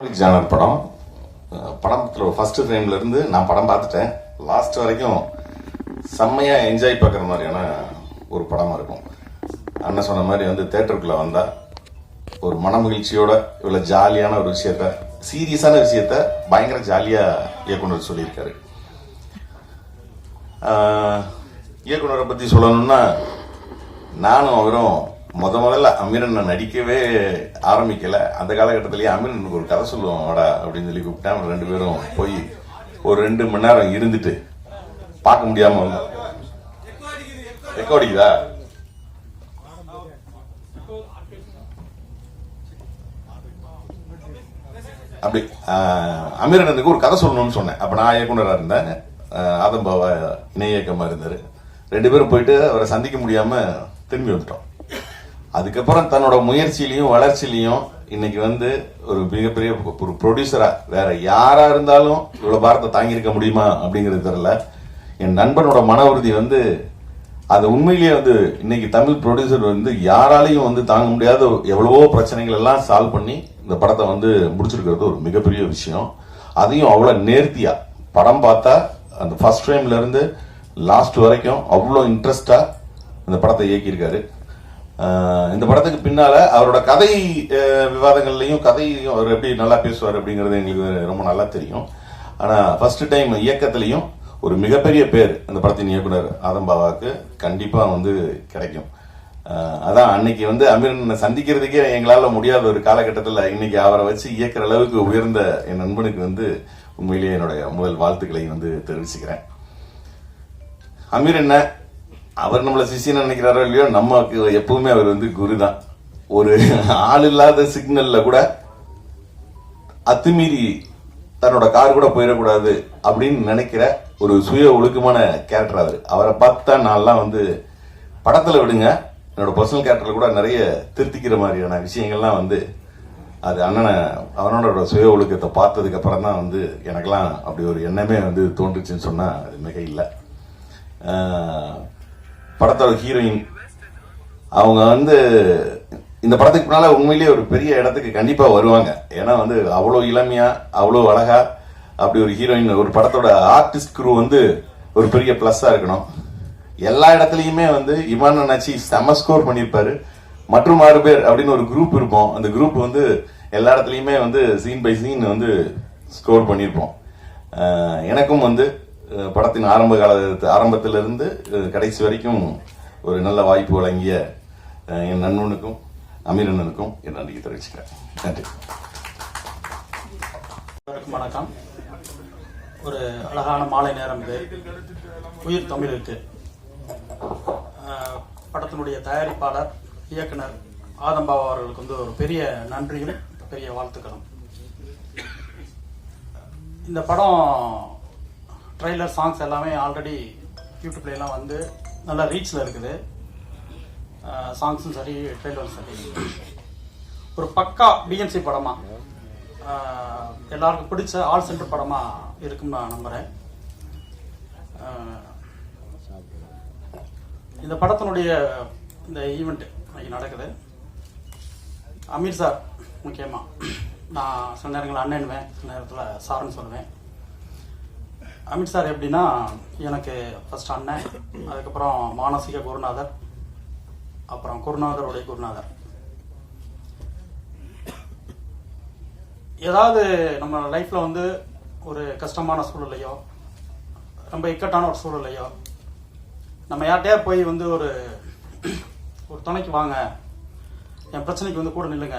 Genre படம். படத்தில் first ஃப்ரேம்ல இருந்து நான் படம் பார்த்துட்டேன். லாஸ்ட் வரைக்கும் செம்மையா என்ஜாய் பார்க்குற மாதிரியான ஒரு படமா இருக்கும். அண்ணன் சொன்ன மாதிரி வந்து தேட்டருக்குள்ள வந்தா ஒரு மனமகிழ்ச்சியோட இவ்வளவு ஜாலியான ஒரு விஷயத்த சீரியஸான விஷயத்த பயங்கர ஜாலியா இயக்குனர் சொல்லியிருக்காரு. இயக்குனரை பத்தி சொல்லணும்னா நானும் அவரும் முத முதல்ல அமீரன் நடிக்கவே ஆரம்பிக்கல. அந்த காலகட்டத்திலேயே அமீரனுக்கு ஒரு கதை சொல்லுவோம் வாடா அப்படின்னு சொல்லி கூப்பிட்டேன். ரெண்டு பேரும் போய் ஒரு ரெண்டு மணி நேரம் இருந்துட்டு பார்க்க முடியாம எக்கோ அடிக்குதா? அப்படி அமீரனுக்கு ஒரு கதை சொல்லணும்னு சொன்னேன். அப்ப நான் இயக்குனரா இருந்தேன். ஆஹ், ஆதம்பாவா இணை இயக்கமா இருந்தாரு. ரெண்டு பேரும் போயிட்டு அவரை சந்திக்க முடியாம திரும்பி வந்துட்டோம். அதுக்கப்புறம் தன்னோட முயற்சியிலையும் வளர்ச்சியிலையும் இன்னைக்கு வந்து ஒரு மிகப்பெரிய ஒரு ப்ரொடியூசரா வேற யாரா இருந்தாலும் இவ்வளவு பாரத்தை தாங்கியிருக்க முடியுமா அப்படிங்கிறது தெரியல. என் நண்பனோட மன உறுதி வந்து அது உண்மையிலேயே வந்து இன்னைக்கு தமிழ் ப்ரொடியூசர் வந்து யாராலையும் வந்து தாங்க முடியாத எவ்வளவோ பிரச்சனைகள் எல்லாம் சால்வ் பண்ணி இந்த படத்தை வந்து முடிச்சிருக்கிறது ஒரு மிகப்பெரிய விஷயம். அதையும் அவ்வளோ நேர்த்தியா படம் பார்த்தா அந்த ஃபர்ஸ்ட் ஃப்ரேம்ல இருந்து லாஸ்ட் வரைக்கும் அவ்வளோ இன்ட்ரெஸ்டா இந்த படத்தை இயக்கியிருக்காரு. இந்த படத்துக்கு பின்னால அவரோட கதை விவாதங்கள்லையும் கதையும் அவர் எப்படி நல்லா பேசுவார் அப்படிங்கிறது எங்களுக்கு ரொம்ப நல்லா தெரியும். ஆனா ஃபர்ஸ்ட் டைம் இயக்கத்திலையும் ஒரு மிகப்பெரிய பேர் இந்த படத்தின் இயக்குனர் ஆதம்பாவாக்கு கண்டிப்பா வந்து கிடைக்கும். அதான் அன்னைக்கு வந்து அமீரனை சந்திக்கிறதுக்கே எங்களால் முடியாத ஒரு காலகட்டத்தில் இன்னைக்கு அவரை வச்சு இயக்கிற அளவுக்கு உயர்ந்த என் நண்பனுக்கு வந்து உண்மையிலேயே என்னுடைய முதல் வாழ்த்துக்களை வந்து தெரிவிச்சுக்கிறேன். அமீர் என்ன அவர் நம்மள சிஷியன்னு நினைக்கிறாரோ இல்லையோ நமக்கு எப்பவுமே அவர் வந்து குரு தான் ஒரு ஆள் இல்லாத சிக்னல்ல கூட அத்துமீறி தன்னோட கார் கூட போயிடக்கூடாது அப்படின்னு நினைக்கிற ஒரு சுய ஒழுக்கமான கேரக்டர் அவர். அவரை பார்த்தா நான்லாம் வந்து படத்தில் விடுங்க என்னோட பர்சனல் கேரக்டர்ல கூட நிறைய திருத்திக்கிற மாதிரியான விஷயங்கள்லாம் வந்து அது அண்ணனை அவனோட சுய ஒழுக்கத்தை பார்த்ததுக்கு அப்புறம் தான் வந்து எனக்கெல்லாம் அப்படி ஒரு எண்ணமே வந்து தோன்றுச்சுன்னு சொன்னால் அது மிக இல்லை படத்தோட ஹீரோயின் அவங்க வந்து இந்த படத்துக்கு பின்னால் உண்மையிலேயே ஒரு பெரிய இடத்துக்கு கண்டிப்பாக வருவாங்க. ஏன்னா வந்து அவ்வளோ இளமையாக அவ்வளோ அழகா அப்படி ஒரு ஹீரோயின் ஒரு படத்தோட ஆர்டிஸ்ட் குரூ வந்து ஒரு பெரிய ப்ளஸ்ஸாக இருக்கணும். எல்லா இடத்துலையுமே வந்து இமான் நச்சி செம ஸ்கோர் பண்ணியிருப்பாரு. மற்றும் ஆறு பேர் அப்படின்னு ஒரு குரூப் இருப்போம் அந்த குரூப் வந்து எல்லா இடத்துலையுமே வந்து சீன் பை சீன் வந்து ஸ்கோர் பண்ணியிருப்போம். எனக்கும் வந்து படத்தின் ஆரம்ப கால ஆரம்பத்திலிருந்து கடைசி வரைக்கும் ஒரு நல்ல வாய்ப்பு வழங்கிய என் நண்பனுக்கும் அமீரனுக்கும் என் நன்றியை தெரிவிச்சுக்கிறேன். நன்றி. வணக்கம். ஒரு அழகான மாலை நேரம் இது. உயிர் தமிழ் இருக்கு படத்தினுடைய தயாரிப்பாளர் இயக்குனர் ஆதம்பாபா அவர்களுக்கு வந்து ஒரு பெரிய நன்றியும் பெரிய வாழ்த்துக்களும். இந்த படம் ட்ரெய்லர் சாங்ஸ் எல்லாமே ஆல்ரெடி யூடியூப்லாம் வந்து நல்லா ரீச்சில் இருக்குது. சாங்ஸும் சரி ட்ரெய்லரும் சரி. ஒரு பக்கா பிஎன்சி படமா? எல்லாருக்கும் பிடிச்ச ஆல் சென்டர் படமா இருக்கும்னு நான் நம்புறேன். இந்த படத்தினுடைய இந்த ஈவெண்ட் இன்னைக்கு நடக்குது. அமீர் சார் முக்கியமாக நான் சில நேரங்களில் அண்ணன்வேன் சில நேரத்தில் சாருன்னு சொல்லுவேன். அமித் சார் எப்படின்னா எனக்கு ஃபர்ஸ்ட் அண்ணன் அதுக்கப்புறம் மானசீக குருநாதர் அப்புறம் குருநாதருடைய குருநாதர். ஏதாவது நம்ம லைஃப்பில் வந்து ஒரு கஷ்டமான சூழ்நிலையோ ரொம்ப இக்கட்டான ஒரு சூழ்நிலையோ நம்ம யார்கிட்டயா போய் வந்து ஒரு ஒரு துணைக்கு வாங்க என் பிரச்சனைக்கு வந்து கூட நில்லுங்க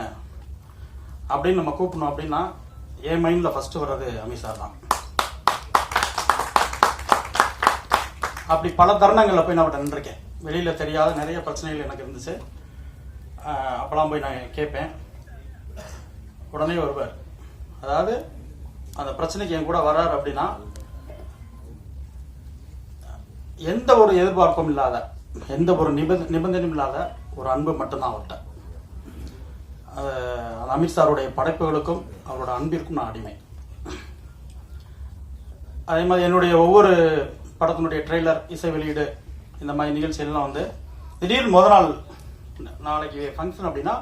அப்படின்னு நம்ம கூப்பிடணும் அப்படின்னா என் மைண்டில் ஃபஸ்ட்டு வர்றது அமித் சார் தான். அப்படி பல தருணங்களில் போய் நான் அவர்கிட்ட நின்றுருக்கேன். வெளியில் தெரியாத நிறைய பிரச்சனைகள் எனக்கு இருந்துச்சு. அப்போலாம் போய் நான் கேட்பேன். உடனே வருவார் அதாவது அந்த பிரச்சனைக்கு என் கூட வர்றார் அப்படின்னா எந்த ஒரு எதிர்பார்ப்பும் இல்லாத எந்த ஒரு நிபந்த நிபந்தனையும் இல்லாத ஒரு அன்பு மட்டும்தான் அவர்கிட்ட. அந்த அமித் சாருடைய படைப்புகளுக்கும் அவரோட அன்பிற்கும் நான் அடிமை. அதே மாதிரி என்னுடைய ஒவ்வொரு படத்தினுடைய ட்ரெய்லர் இசை வெளியீடு இந்த மாதிரி நிகழ்ச்சியெல்லாம் வந்து திடீர்னு முத நாள் நாளைக்கு ஃபங்க்ஷன் அப்படின்னா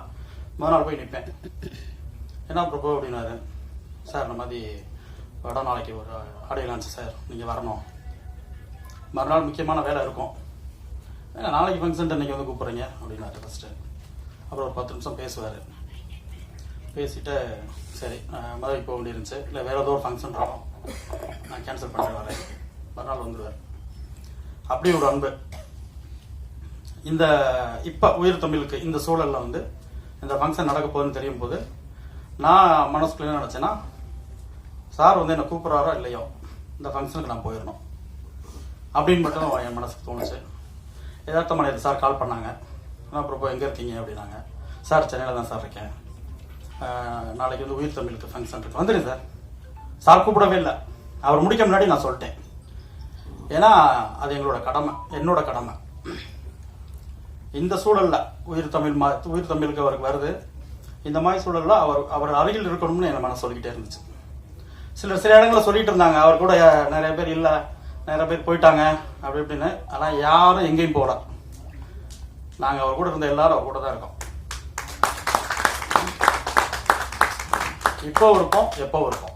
முத நாள் போய் நிற்பேன் என்ன பிரபு அப்படின்னாரு? சார் இந்த மாதிரி படம் நாளைக்கு ஒரு ஆடியோ லான்ச் சார் நீங்கள் வரணும். மறுநாள் முக்கியமான வேலை இருக்கும். ஏன்னா நாளைக்கு ஃபங்க்ஷன் நீங்கள் வந்து கூப்பிட்றீங்க? அப்படின்னாரு ஃபஸ்ட்டு அப்புறம் ஒரு பத்து நிமிஷம் பேசுவார். பேசிட்டு சரி நான் மதுரைக்கு போக வேண்டியிருந்துச்சு. இல்லை வேறு ஏதோ ஒரு ஃபங்க்ஷன் இருக்கும் நான் கேன்சல் பண்ணிட்டு வரேன். மறுநாள் வந்துடுவார் அப்படி ஒரு அன்பு. இந்த இப்போ உயிர் தமிழுக்கு இந்த சூழலில் வந்து இந்த ஃபங்க்ஷன் நடக்க போகுதுன்னு தெரியும் போது நான் மனசுக்குள்ள என்ன நினச்சேன்னா சார் வந்து என்னை கூப்பிட்றாரோ இல்லையோ இந்த ஃபங்க்ஷனுக்கு நான் போயிடணும். அப்படின்னு மட்டும் என் மனசுக்கு தோணுச்சு. யதார்த்தமான இது சார் கால் பண்ணாங்க. நான் அப்புறம் இப்போ எங்கே இருக்கீங்க? அப்படின்னாங்க. சார் சென்னையில் தான் சார் இருக்கேன். நாளைக்கு வந்து உயிர் தமிழுக்கு ஃபங்க்ஷன் இருக்கு. வந்துடுங்க சார். சார் கூப்பிடவே இல்லை. அவர் முடிக்க முன்னாடி நான் சொல்லிட்டேன். ஏன்னா அது எங்களோட கடமை என்னோட கடமை. இந்த சூழல்ல உயிர் தமிழ் மா உயிர் தமிழுக்கு அவருக்கு வருது. இந்த மாதிரி சூழலில் அவர் அவர் அருகில் இருக்கணும்னு என் மனசு சொல்லிக்கிட்டே இருந்துச்சு. சில சில இடங்களில் சொல்லிட்டு இருந்தாங்க. அவர் கூட நிறைய பேர் இல்லை. நிறைய பேர் போயிட்டாங்க. அப்படி இப்படின்னு. ஆனால் யாரும் எங்கேயும் போகல. நாங்கள் அவர் கூட இருந்த எல்லாரும் அவர் கூட தான் இருக்கோம். இப்போ இருப்போம் எப்போ இருப்போம்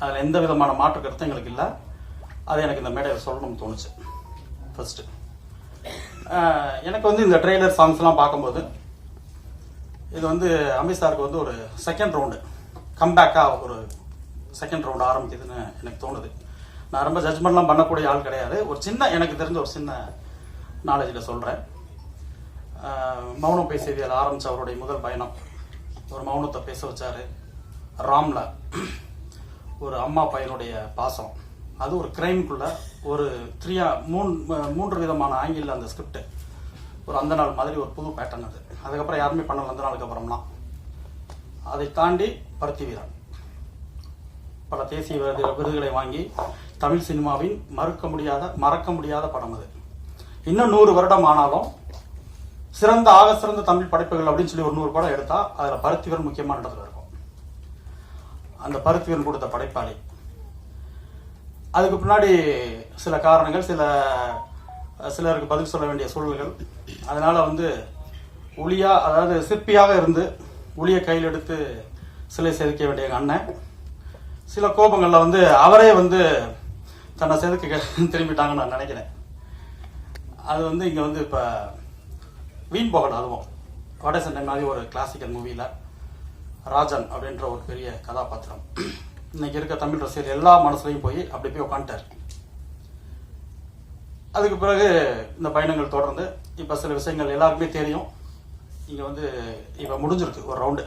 அதில் எந்த விதமான மாற்று கருத்தும் எங்களுக்கு இல்லை. அது எனக்கு இந்த மேடையில் சொல்லணும்னு தோணுச்சு. ஃபர்ஸ்ட் எனக்கு வந்து இந்த ட்ரெய்லர் சாங்ஸ்லாம் பார்க்கும்போது இது வந்து அமித் சாருக்கு வந்து ஒரு செகண்ட் ரவுண்டு கம்பேக்காக ஒரு செகண்ட் ரவுண்டு ஆரம்பிக்குதுன்னு எனக்கு தோணுது. நான் ரொம்ப ஜட்ஜ்மெண்ட்லாம் பண்ணக்கூடிய ஆள் கிடையாது. ஒரு சின்ன எனக்கு தெரிஞ்ச ஒரு சின்ன நாலேஜில் சொல்கிறேன் மௌனம் பேசியதில் ஆரம்பித்த அவருடைய முதல் பயணம். ஒரு மௌனத்தை பேச வச்சார். ராம்ல ஒரு அம்மா பையனுடைய பாசம். அது ஒரு கிரைம்குள்ள ஒரு த்ரீயா மூணு மூன்று விதமான ஆங்கிள் அந்த ஸ்கிரிப்ட் ஒரு அந்த நாள் மாதிரி ஒரு புது பேட்டர்ன் அது. அதுக்கப்புறம் யாருமே பண்ணல அந்த நாளுக்கு அப்புறம்லாம். அதை தாண்டி பருத்தி வீரன். பல தேசிய விருது விருதுகளை வாங்கி தமிழ் சினிமாவின் மறுக்க முடியாத மறக்க முடியாத படம் அது. இன்னும் நூறு வருடம் ஆனாலும் சிறந்த ஆக சிறந்த தமிழ் படைப்புகள் அப்படின்னு சொல்லி ஒரு நூறு படம் எடுத்தால் அதில் பருத்திவரன் முக்கியமான இடத்துல இருக்கும். அந்த பருத்திவரன் கொடுத்த படைப்பாளி. அதுக்கு பின்னாடி சில காரணங்கள் சில சிலருக்கு பதில் சொல்ல வேண்டிய சூழல்கள். அதனால் வந்து ஒளியாக அதாவது சிற்பியாக இருந்து ஒளியை கையில் எடுத்து சிலை செதுக்க வேண்டிய அண்ணன். சில கோபங்களில் வந்து அவரே வந்து தன்னை செதுக்க திரும்பிட்டாங்கன்னு நான் நினைக்கிறேன். அது வந்து இங்கே வந்து இப்போ வீண் போகணும் அதுவும். வட மாதிரி ஒரு கிளாசிக்கல் மூவியில் ராஜன் அப்படின்ற ஒரு பெரிய கதாபாத்திரம். இன்னைக்கு இருக்க தமிழ் ரசிகர் எல்லா மனசுலையும் போய் அப்படி போய் உட்காந்துட்டார் அதுக்கு பிறகு இந்த பயணங்கள் தொடர்ந்து இப்போ சில விஷயங்கள் எல்லாருக்குமே தெரியும். இங்கே வந்து இப்போ முடிஞ்சிருக்கு ஒரு ரவுண்டு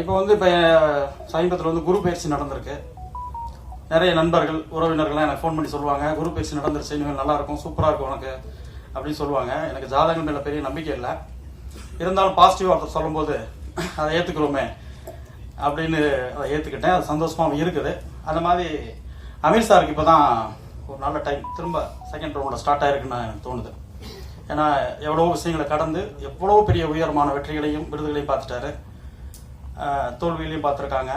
இப்போ வந்து இப்போ சமீபத்தில் வந்து குரு பயிற்சி நடந்திருக்கு. நிறைய நண்பர்கள் உறவினர்கள்லாம் எனக்கு ஃபோன் பண்ணி சொல்லுவாங்க குரு பயிற்சி நடந்துருச்சு இனிமேல் நல்லா இருக்கும் சூப்பராக இருக்கும் உனக்கு அப்படின்னு சொல்லுவாங்க. எனக்கு ஜாதகம் மேலே பெரிய நம்பிக்கை இல்லை. இருந்தாலும் பாசிட்டிவாக ஒருத்தர் சொல்லும்போது அதை ஏற்றுக்கிறோமே அப்படின்னு அதை ஏற்றுக்கிட்டேன் அது சந்தோஷமாகவும் இருக்குது. அந்த மாதிரி அமீர் சாருக்கு இப்போ தான் ஒரு நல்ல டைம் திரும்ப செகண்ட் ரவுண்டில் ஸ்டார்ட் ஆயிருக்குன்னு எனக்கு தோணுது. ஏன்னா எவ்வளோ விஷயங்களை கடந்து எவ்வளோ பெரிய உயரமான வெற்றிகளையும் விருதுகளையும் பார்த்துட்டாரு. தோல்விகளையும் பார்த்துருக்காங்க.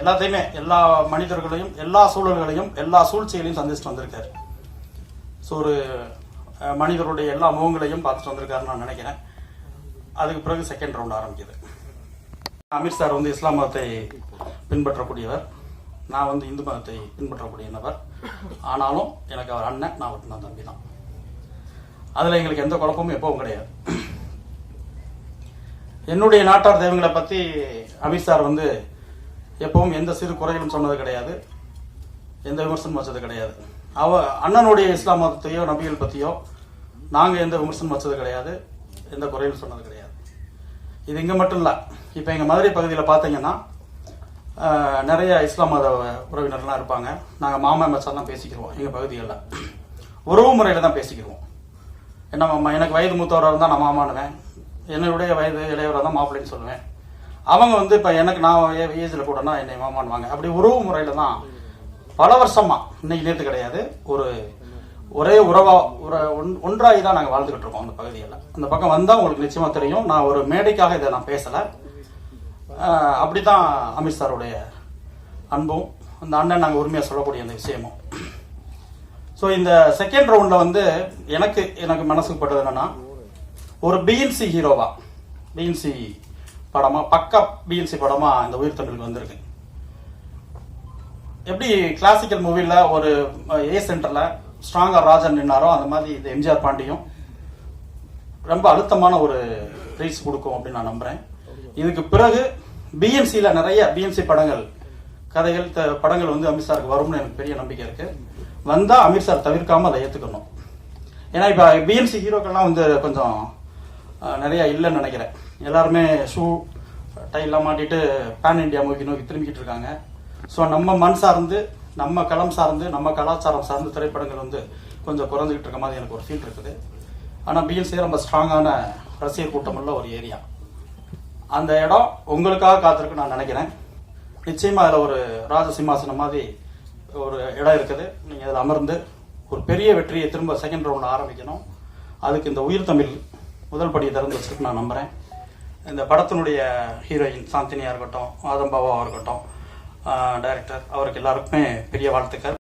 எல்லாத்தையுமே எல்லா மனிதர்களையும் எல்லா சூழல்களையும் எல்லா சூழ்ச்சிகளையும் சந்திச்சுட்டு வந்திருக்காரு. ஸோ ஒரு மனிதருடைய எல்லா முகங்களையும் பார்த்துட்டு வந்திருக்காருன்னு நான் நினைக்கிறேன். அதுக்கு பிறகு செகண்ட் ரவுண்ட் ஆரம்பிக்குது. அமீர் சார் வந்து இஸ்லாம் மதத்தை பின்பற்றக்கூடியவர். நான் வந்து இந்து மதத்தை பின்பற்றக்கூடிய நபர். ஆனாலும் எனக்கு அவர் அண்ணன் நான் ஒரு தம்பி தான். அதில் எங்களுக்கு எந்த குழப்பமும் எப்பவும் கிடையாது. என்னுடைய நாட்டார் தெய்வங்களை பற்றி அமீர் சார் வந்து எப்பவும் எந்த சிறு குறைகளும் சொன்னது கிடையாது. எந்த விமர்சனம் வச்சது கிடையாது. அவ அண்ணனுடைய இஸ்லாம் மதத்தையோ நபிகள் பற்றியோ நாங்கள் எந்த விமர்சனம் வச்சது கிடையாது. எந்த குறையும் சொன்னது கிடையாது. இது இங்கே மட்டும் இல்லை இப்போ எங்கள் மதுரை பகுதியில் பார்த்தீங்கன்னா நிறைய இஸ்லாம் மத உறவினர்லாம் இருப்பாங்க. நாங்கள் மாமா மச்சான் தான் பேசிக்கிடுவோம் எங்கள் பகுதிகளில். உறவு முறையில் தான் பேசிக்கிடுவோம் என்ன மாமா எனக்கு வயது மூத்தவராக இருந்தால் நான் மாமானுவேன் என்னுடைய வயது இளையவராக தான் மாப்பிள்ளைன்னு சொல்லுவேன். அவங்க வந்து இப்போ எனக்கு நான் ஏஜில் கூடனா என்னை மாமானுவாங்க அப்படி உறவு முறையில் தான் பல வருஷமா இன்னைக்கு நேற்று கிடையாது ஒரு ஒரே உறவா ஒரு ஒன்- ஒன்றாகி தான் நாங்கள் வாழ்ந்துகிட்டு இருக்கோம் அந்த பகுதியில். அந்த பக்கம் வந்தால் உங்களுக்கு நிச்சயமாக தெரியும். நான் ஒரு மேடைக்காக இதை நான் பேசலை. அப்படி தான் அமித் சாருடைய அன்பும் அந்த அண்ணன் நாங்கள் உரிமையாக சொல்லக்கூடிய அந்த விஷயமும். ஸோ இந்த செகண்ட் ரவுண்டில் வந்து எனக்கு எனக்கு மனசுக்கு பட்டது என்னென்னா ஒரு பிஎன்சி ஹீரோவா பிஎன்சி படமாக பக்கா பிஎன்சி படமாக இந்த உயிர் தமிழுக்கு வந்திருக்கு. எப்படி கிளாசிக்கல் மூவியில் ஒரு ஏ சென்டரில் ஸ்ட்ராங்காக ராஜன் நின்னாரோ அந்த மாதிரி இந்த எம்ஜிஆர் பாண்டியும் ரொம்ப அழுத்தமான ஒரு ரீச் கொடுக்கும் அப்படின்னு நான் நம்புகிறேன் இதுக்கு பிறகு பிஎம்சியில் நிறைய பிஎம்சி படங்கள் கதைகள் த- படங்கள் வந்து அமித்ஷாருக்கு சாருக்கு வரும்னு எனக்கு பெரிய நம்பிக்கை இருக்குது வந்தால் அமித்ஷார் தவிர்க்காமல் அதை ஏற்றுக்கணும் ஏன்னா இப்போ பிஎம்சி ஹீரோக்கள்லாம் வந்து கொஞ்சம் நிறையா இல்லைன்னு நினைக்கிறேன். எல்லாருமே ஷூ டைலாம் மாட்டிட்டு பேன் இண்டியா மூவி நோக்கி திரும்பிக்கிட்டு இருக்காங்க. ஸோ நம்ம மனசார்ந்து சார்ந்து நம்ம களம் சார்ந்து நம்ம கலாச்சாரம் சார்ந்து திரைப்படங்கள் வந்து கொஞ்சம் குறைஞ்சிக்கிட்டு இருக்க மாதிரி எனக்கு ஒரு ஃபீல் இருக்குது. ஆனால் பிஎல்சி ரொம்ப ஸ்ட்ராங்கான ரசிகர் கூட்டம் உள்ள ஒரு ஏரியா அந்த இடம் உங்களுக்காக காத்திருக்கு நான் நினைக்கிறேன். நிச்சயமாக அதில் ஒரு ராஜ சிம்மாசனம் மாதிரி ஒரு இடம் இருக்குது. நீங்கள் அதில் அமர்ந்து ஒரு பெரிய வெற்றியை திரும்ப செகண்ட் ரவுண்ட் ஆரம்பிக்கணும். அதுக்கு இந்த உயிர் தமிழ் முதல் படியை திறந்து வச்சுருக்கு நான் நம்புகிறேன் இந்த படத்தினுடைய ஹீரோயின் சாந்தினியாக இருக்கட்டும் ஆதம்பாவாக இருக்கட்டும் டைரக்டர் அவருக்கு எல்லாருக்குமே பெரிய வாழ்த்துக்கள்.